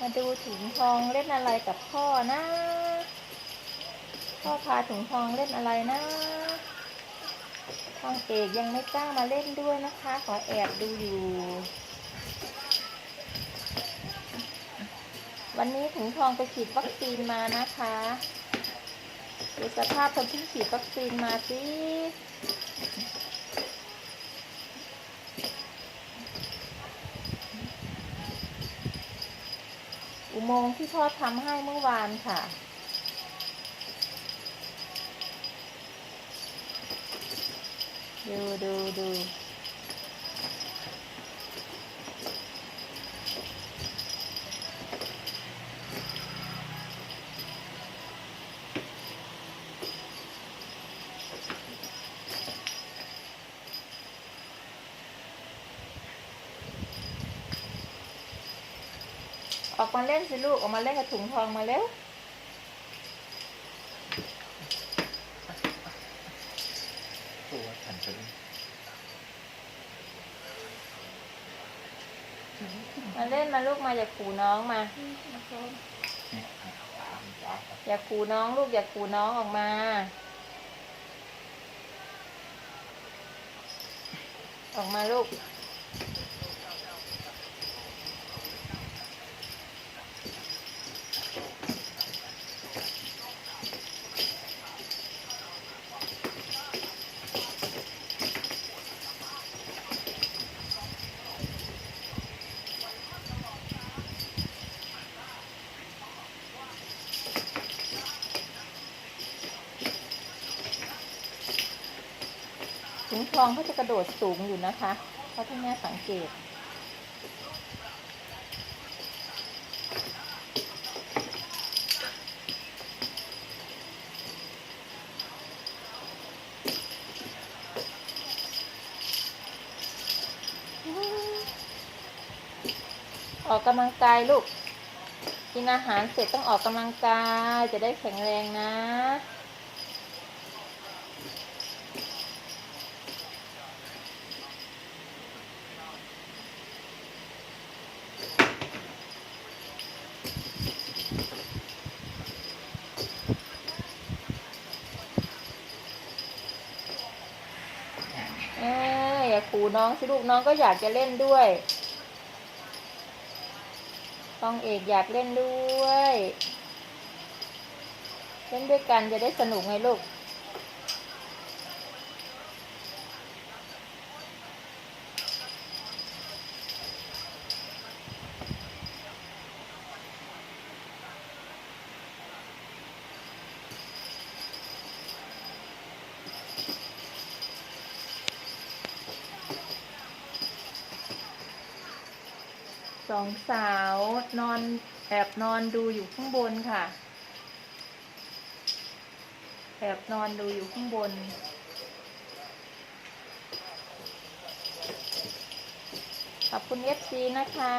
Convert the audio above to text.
มาดูถุงทองเล่นอะไรกับพ่อนะ พ่อพาถุงทองเล่นอะไรนะทองเอกยังไม่กล้ามาเล่นด้วยนะคะ ขอแอบดูอยู่ วันนี้ถุงทองไปฉีดวัคซีนมานะคะดูสภาพคนที่ฉีดวัคซีนมาสิ อุโมงค์ที่พ่อทำให้เมื่อวานค่ะ ดูดูดู ออกมาเล่นสิลูกออกมาเล่นกับถุงทองมาเร็วตัวฉันจะเล่นมาเล่นมาลูกมาอย่าขู่น้องมานี่ตามตามอย่าขู่น้องลูกอย่าขู่น้องออกมาออกมาลูก งทองเขาจะกระโดดสูงอยู่นะคะ เพราะที่แม่สังเกต ออกกำลังกายลูก กินอาหารเสร็จต้องออกกำลังกายจะได้แข็งแรงนะ เอ ออย่าขู่น้องสิลูกน้องก็อยากจะเล่นด้วย ต้องเอกอยากเล่นด้วย เล่นด้วยกันจะได้สนุกไงลูก สองสาวนอนแอบนอนดูอยู่ข้างบนค่ะ แอบนอนดูอยู่ข้างบน ขอบคุณเอฟซีนะคะ